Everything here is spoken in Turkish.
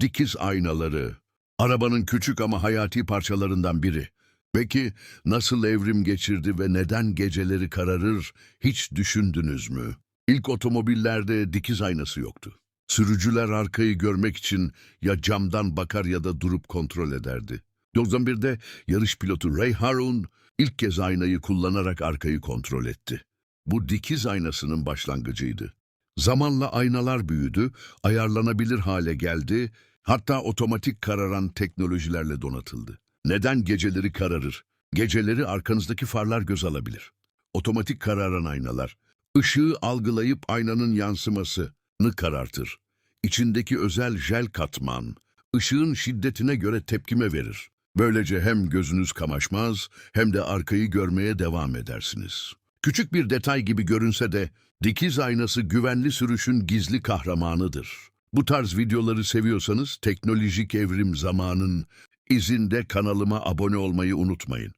Dikiz aynaları. Arabanın küçük ama hayati parçalarından biri. Peki nasıl evrim geçirdi ve neden geceleri kararır hiç düşündünüz mü? İlk otomobillerde dikiz aynası yoktu. Sürücüler arkayı görmek için ya camdan bakar ya da durup kontrol ederdi. 91'de yarış pilotu Ray Harun ilk kez aynayı kullanarak arkayı kontrol etti. Bu dikiz aynasının başlangıcıydı. Zamanla aynalar büyüdü, ayarlanabilir hale geldi, hatta otomatik kararan teknolojilerle donatıldı. Neden geceleri kararır? Geceleri arkanızdaki farlar göz alabilir. Otomatik kararan aynalar, ışığı algılayıp aynanın yansımasını karartır. İçindeki özel jel katman, ışığın şiddetine göre tepkime verir. Böylece hem gözünüz kamaşmaz hem de arkayı görmeye devam edersiniz. Küçük bir detay gibi görünse de dikiz aynası güvenli sürüşün gizli kahramanıdır. Bu tarz videoları seviyorsanız teknolojik evrim zamanın izinde kanalıma abone olmayı unutmayın.